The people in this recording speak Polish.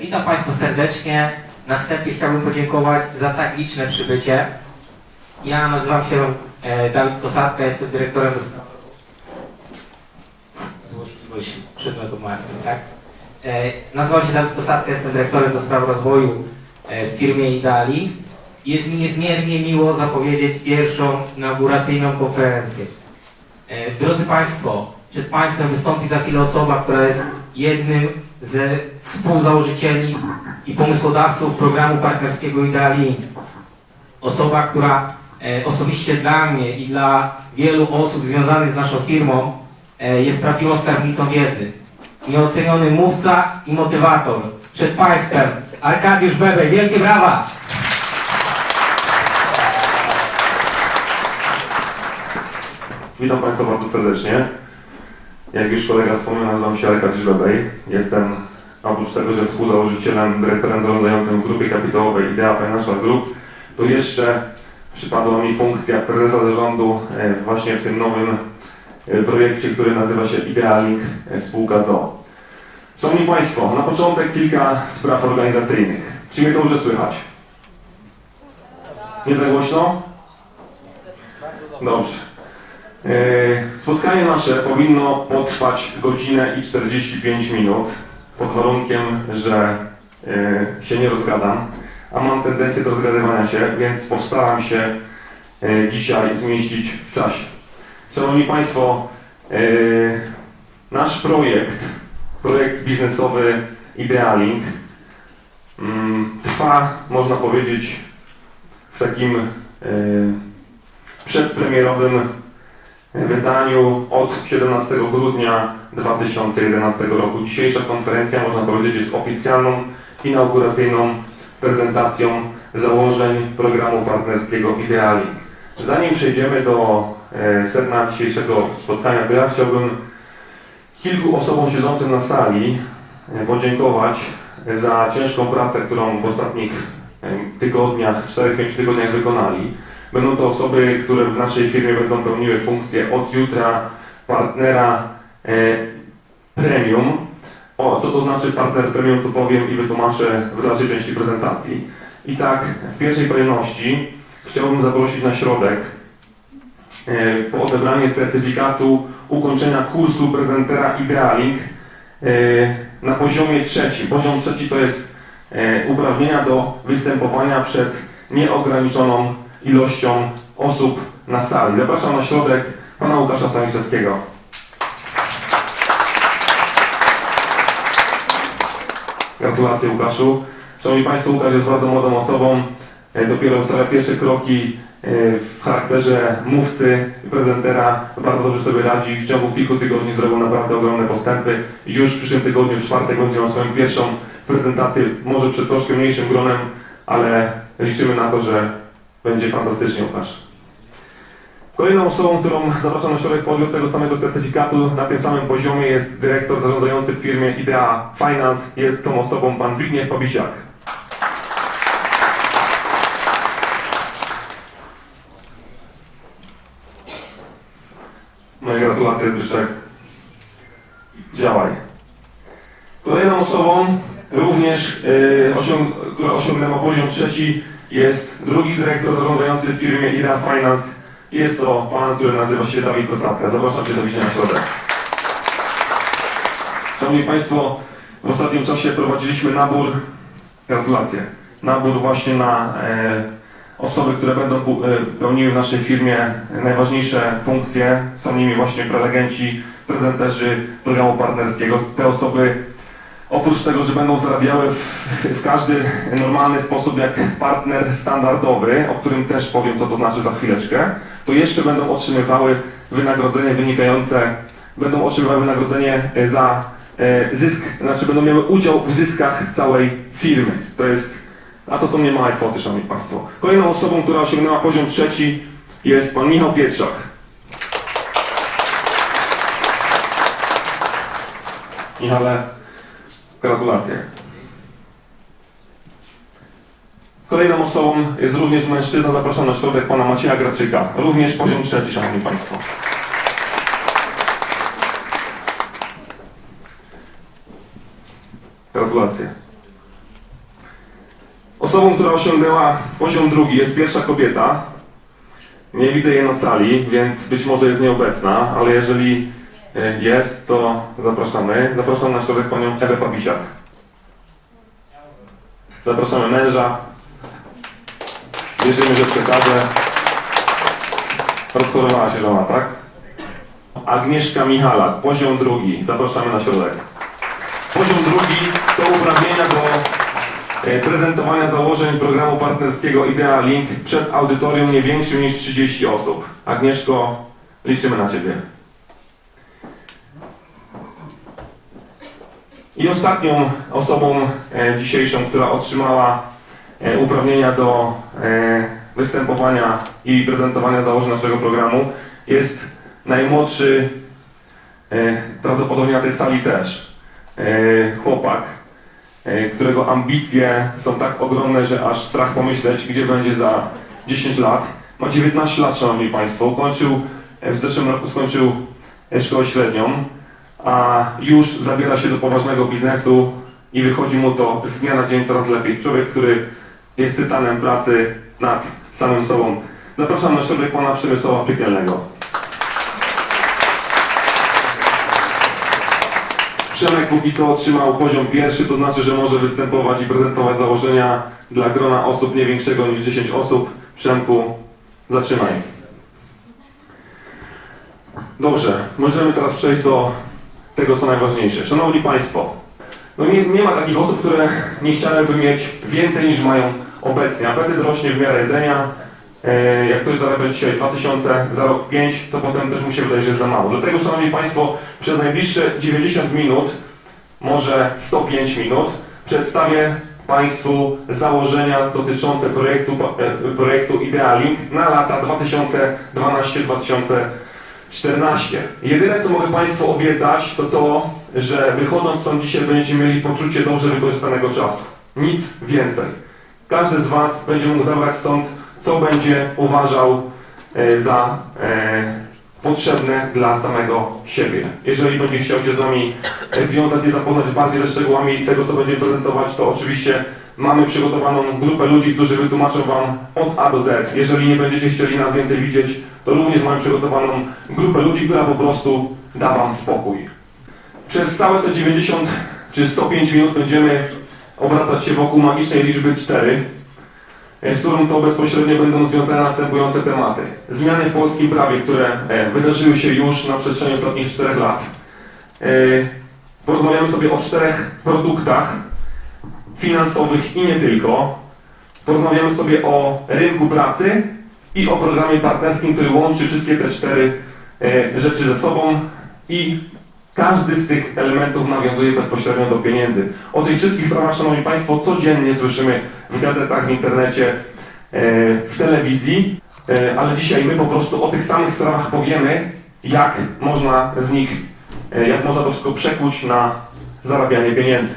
Witam Państwa serdecznie. Na wstępie chciałbym podziękować za tak liczne przybycie. Ja nazywam się e, Dawid Kosatka, jestem dyrektorem spraw... Złośliwość przedmiotu maestry, tak? E, nazywam się Dawid Kosatka, jestem dyrektorem do spraw rozwoju e, w firmie Ideali. Jest mi niezmiernie miło zapowiedzieć pierwszą inauguracyjną konferencję. Drodzy Państwo, przed Państwem wystąpi za chwilę osoba, która jest jednym ze współzałożycieli i pomysłodawców programu partnerskiego Idealink. Osoba, która e, osobiście dla mnie i dla wielu osób związanych z naszą firmą e, jest prawdziwą skarbnicą wiedzy. Nieoceniony mówca i motywator. Przed Państwem Arkadiusz Bebej. Wielkie brawa! Witam Państwa bardzo serdecznie. Jak już kolega wspomniał, nazywam się Arkadiusz Bebej. Jestem oprócz tego, że współzałożycielem, dyrektorem zarządzającym w grupie kapitałowej Idea Financial Group, to jeszcze przypadła mi funkcja prezesa zarządu e, właśnie w tym nowym e, projekcie, który nazywa się Idealink e, Spółka ZOO. Szanowni Państwo, na początek kilka spraw organizacyjnych. Czy mnie dobrze słychać? Nie za głośno? Dobrze. E, Spotkanie nasze powinno potrwać godzinę i 45 minut, pod warunkiem, że e, się nie rozgadam, a mam tendencję do rozgadywania się, więc postaram się e, dzisiaj zmieścić w czasie. Szanowni Państwo, nasz projekt, projekt biznesowy Idealink mm, trwa, można powiedzieć, w takim przedpremierowym wydaniu od 17 grudnia 2011 roku. Dzisiejsza konferencja, można powiedzieć, jest oficjalną, inauguracyjną prezentacją założeń programu partnerskiego Idealink. Zanim przejdziemy do e, sedna dzisiejszego spotkania, to ja chciałbym kilku osobom siedzącym na sali e, podziękować za ciężką pracę, którą w ostatnich e, tygodniach, 4-5 tygodniach wykonali. Będą to osoby, które w naszej firmie będą pełniły funkcję od jutra partnera e, premium. O, co to znaczy partner premium, to powiem i wytłumaczę w dalszej części prezentacji. I tak, w pierwszej kolejności chciałbym zaprosić na środek e, po odebranie certyfikatu ukończenia kursu prezentera Idealink e, na poziomie trzecim. Poziom trzeci to jest uprawnienia do występowania przed nieograniczoną ilością osób na sali. Zapraszam na środek pana Łukasza Staniszewskiego. Gratulacje Łukaszu. Szanowni Państwo, Łukasz jest bardzo młodą osobą. E, Dopiero stawia pierwsze kroki e, w charakterze mówcy, prezentera. Bardzo dobrze sobie radzi. W ciągu kilku tygodni zrobił naprawdę ogromne postępy. I Już w przyszłym tygodniu, w czwartek, będzie miał swoją pierwszą prezentację, może przed troszkę mniejszym gronem, ale liczymy na to, że będzie fantastycznie Łukasz. Kolejną osobą, którą zapraszam na środek po odbiór tego samego certyfikatu na tym samym poziomie jest dyrektor zarządzający w firmie Idea Finance. Jest tą osobą pan Zbigniew Pobisiak. Moje gratulacje Zbyszek. Działaj. Kolejną osobą, również yy, osiąg która osiągnęła poziom trzeci, jest drugi dyrektor zarządzający w firmie Idea Finance. Jest to pan, który nazywa się Dawid Kosatka. Zapraszam Cię do widzenia na środek. Szanowni Państwo, w ostatnim czasie prowadziliśmy nabór, gratulacje, nabór właśnie na e, osoby, które będą e, pełniły w naszej firmie najważniejsze funkcje. Są nimi właśnie prelegenci, prezenterzy programu partnerskiego. Te osoby Oprócz tego, że będą zarabiały w, w każdy normalny sposób jak partner standardowy, o którym też powiem, co to znaczy za chwileczkę, to jeszcze będą otrzymywały wynagrodzenie wynikające, będą otrzymywały wynagrodzenie e, za e, zysk, znaczy będą miały udział w zyskach całej firmy. To jest, a to są niemałe kwoty, Szanowni Państwo. Kolejną osobą, która osiągnęła poziom trzeci jest pan Michał Pietrzak. Michale, Gratulacje. Kolejną osobą jest również mężczyzna, zapraszam na środek pana Macieja Graczyka. Również poziom trzeci, szanowni państwo. Gratulacje. Osobą, która osiągnęła poziom drugi jest pierwsza kobieta. Nie widzę jej na sali, więc być może jest nieobecna, ale jeżeli jest, to zapraszamy. Zapraszam na środek panią Ewę Papisiak. Zapraszamy męża. Wierzymy, że przekaże. Rozchorowała się żona, tak? Agnieszka Michalak, poziom drugi. Zapraszamy na środek. Poziom drugi to uprawnienia do e, prezentowania założeń programu partnerskiego Idea Link przed audytorium nie większym niż 30 osób. Agnieszko, liczymy na Ciebie. I ostatnią osobą e, dzisiejszą, która otrzymała e, uprawnienia do e, występowania i prezentowania założeń naszego programu jest najmłodszy, prawdopodobnie na tej sali też, chłopak, którego ambicje są tak ogromne, że aż strach pomyśleć, gdzie będzie za 10 lat. Ma 19 lat, Szanowni Państwo. Ukończył, w zeszłym roku skończył szkołę średnią, a już zabiera się do poważnego biznesu i wychodzi mu to z dnia na dzień coraz lepiej. Człowiek, który jest tytanem pracy nad samym sobą. Zapraszam na środek pana Przemysława Piekielnego. Przemek póki co otrzymał poziom pierwszy, to znaczy, że może występować i prezentować założenia dla grona osób nie większego niż 10 osób. Przemku, zaczynaj. Dobrze, możemy teraz przejść do tego, co najważniejsze. Szanowni Państwo, no nie, nie ma takich osób, które nie chciałyby mieć więcej niż mają obecnie. Apetyt rośnie w miarę jedzenia. E, Jak ktoś zarabia dzisiaj 2000 za rok 5, to potem też mu się wydaje, że jest za mało. Dlatego, Szanowni Państwo, przez najbliższe 90 minut, może 105 minut, przedstawię Państwu założenia dotyczące projektu, e, projektu Idealink na lata 2012-2014. Jedyne, co mogę Państwu obiecać, to to, że wychodząc stąd dzisiaj będziecie mieli poczucie dobrze wykorzystanego czasu. Nic więcej. Każdy z Was będzie mógł zabrać stąd, co będzie uważał e, za e, potrzebne dla samego siebie. Jeżeli będzie chciał się z nami e, związać i zapoznać bardziej ze szczegółami tego, co będziemy prezentować, to oczywiście mamy przygotowaną grupę ludzi, którzy wytłumaczą Wam od A do Z. Jeżeli nie będziecie chcieli nas więcej widzieć, to również mamy przygotowaną grupę ludzi, która po prostu da Wam spokój. Przez całe te 90 czy 105 minut będziemy obracać się wokół magicznej liczby 4, z którą to bezpośrednio będą związane następujące tematy. Zmiany w polskim prawie, które e, wydarzyły się już na przestrzeni ostatnich 4 lat. E, Porozmawiamy sobie o czterech produktach finansowych i nie tylko. Porozmawiamy sobie o rynku pracy i o programie partnerskim, który łączy wszystkie te cztery e, rzeczy ze sobą i każdy z tych elementów nawiązuje bezpośrednio do pieniędzy. O tych wszystkich sprawach, Szanowni Państwo, codziennie słyszymy w gazetach, w internecie, e, w telewizji, e, ale dzisiaj my po prostu o tych samych sprawach powiemy, jak można z nich, jak można to wszystko przekuć na zarabianie pieniędzy.